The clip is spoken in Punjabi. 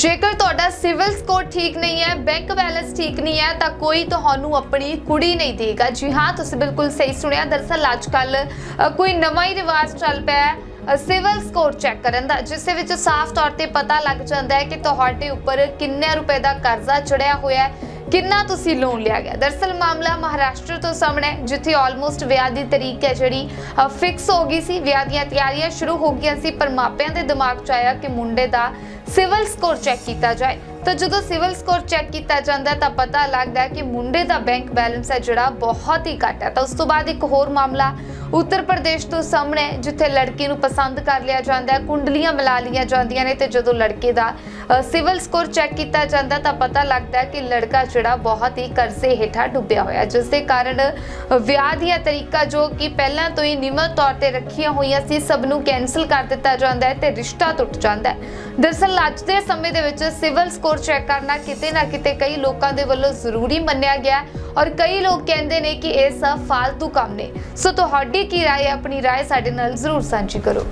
ਜੇਕਰ ਤੁਹਾਡਾ ਸਿਵਲ ਸਕੋਰ ਠੀਕ ਨਹੀਂ ਹੈ, ਬੈਂਕ ਬੈਲੈਂਸ ਠੀਕ ਨਹੀਂ ਹੈ, ਤਾਂ ਕੋਈ ਤੁਹਾਨੂੰ ਆਪਣੀ ਕੁੜੀ ਨਹੀਂ ਦੇਗਾ। ਜੀ ਹਾਂ, ਤੁਸੀਂ ਬਿਲਕੁਲ ਸਹੀ ਸੁਣਿਆ। ਦਰਅਸਲ ਅੱਜ ਕੱਲ ਕੋਈ ਨਵਾਂ ਹੀ ਰਿਵਾਜ ਚੱਲ ਪਿਆ ਹੈ ਸਿਵਲ ਸਕੋਰ ਚੈੱਕ ਕਰਨ ਦਾ, ਜਿਸ ਦੇ ਵਿੱਚ ਸਾਫ਼ ਤੌਰ ਤੇ ਪਤਾ ਲੱਗ ਜਾਂਦਾ ਹੈ ਕਿ ਤੁਹਾਡੇ ਉੱਪਰ ਕਿੰਨੇ ਰੁਪਏ ਦਾ ਕਰਜ਼ਾ ਚੜਿਆ ਹੋਇਆ ਹੈ। ਕਿੰਨਾ ਤੁਸੀਂ ਲੋਨ ਲਿਆ ਗਿਆ? ਦਰਅਸਲ ਮਾਮਲਾ ਮਹਾਰਾਸ਼ਟਰ ਤੋਂ ਸਾਹਮਣੇ ਜਿੱਥੇ ਆਲਮੋਸਟ ਵਿਆਹ ਦੀ ਤਰੀਕ ਹੈ ਜਿਹੜੀ ਫਿਕਸ ਹੋ ਗਈ ਸੀ। ਵਿਆਹ ਦੀਆਂ ਤਿਆਰੀਆਂ ਸ਼ੁਰੂ ਹੋ ਗਈਆਂ ਸੀ, ਪਰ ਮਾਪਿਆਂ ਦੇ ਦਿਮਾਗ 'ਚ ਆਇਆ ਕਿ ਮੁੰਡੇ ਦਾ ਸਿਵਲ ਸਕੋਰ ਚੈੱਕ ਕੀਤਾ ਜਾਏ। ਤਾਂ ਜਦੋਂ ਸਿਵਲ ਸਕੋਰ ਚੈੱਕ ਕੀਤਾ ਜਾਂਦਾ ਤਾਂ ਪਤਾ ਲੱਗਦਾ ਕਿ ਮੁੰਡੇ ਦਾ ਬੈਂਕ ਬੈਲੈਂਸ ਹੈ ਜਿਹੜਾ ਬਹੁਤ ਹੀ ਘੱਟ ਹੈ। ਤਾਂ ਉਸ ਤੋਂ ਬਾਅਦ ਇੱਕ ਹੋਰ ਮਾਮਲਾ ਉੱਤਰ ਪ੍ਰਦੇਸ਼ ਤੋਂ ਸਾਹਮਣੇ, ਜਿੱਥੇ ਲੜਕੇ ਨੂੰ ਪਸੰਦ ਕਰ ਲਿਆ ਜਾਂਦਾ ਹੈ, ਕੁੰਡਲੀਆਂ ਮਿਲਾ ਲਈਆਂ ਜਾਂਦੀਆਂ ਨੇ ਤੇ ਜਦੋਂ ਲੜਕੇ ਦਾ ਸਿਵਲ ਸਕੋਰ ਚੈੱਕ ਕੀਤਾ ਜਾਂਦਾ ਤਾਂ ਪਤਾ ਲੱਗਦਾ ਹੈ ਕਿ ਲੜਕਾ ਜਿਹੜਾ ਬਹੁਤ ਹੀ ਕਰਜ਼ੇ ਹੇਠਾਂ ਡੁੱਬਿਆ ਹੋਇਆ ਜਿਸ ਦੇ ਕਾਰਨ ਵਿਆਹ ਦੀਆਂ ਤਰੀਕਾ ਜੋ ਕਿ ਪਹਿਲਾਂ ਤੋਂ ਹੀ ਨਿਯਮਤ ਤੌਰ ਤੇ ਰੱਖੀਆਂ ਹੋਈਆਂ ਸੀ, ਸਭ ਨੂੰ ਕੈਨਸਲ ਕਰ ਦਿੱਤਾ ਜਾਂਦਾ ਹੈ ਤੇ ਰਿਸ਼ਤਾ ਟੁੱਟ ਜਾਂਦਾ ਹੈ। ਦਰਅਸਲ ਅੱਜ ਦੇ ਸਮੇਂ ਦੇ ਵਿੱਚ ਸਿਵਲ ਸਕੋਰ ਚੈੱਕ ਕਰਨਾ ਕਿਤੇ ਨਾ ਕਿਤੇ ਕਈ ਲੋਕਾਂ ਦੇ ਵੱਲੋਂ ਜ਼ਰੂਰੀ ਮੰਨਿਆ ਗਿਆ ਔਰ ਕਈ ਲੋਕ ਕਹਿੰਦੇ ਨੇ ਕਿ ਇਹ ਸਭ ਫालतू ਕੰਮ ਨੇ। ਸੋ ਤੁਹਾਡੀ ਕੀ رائے ਹੈ ਆਪਣੀ رائے ਸਾਡੇ ਨਾਲ ਜ਼ਰੂਰ ਸਾਂਝੀ ਕਰੋ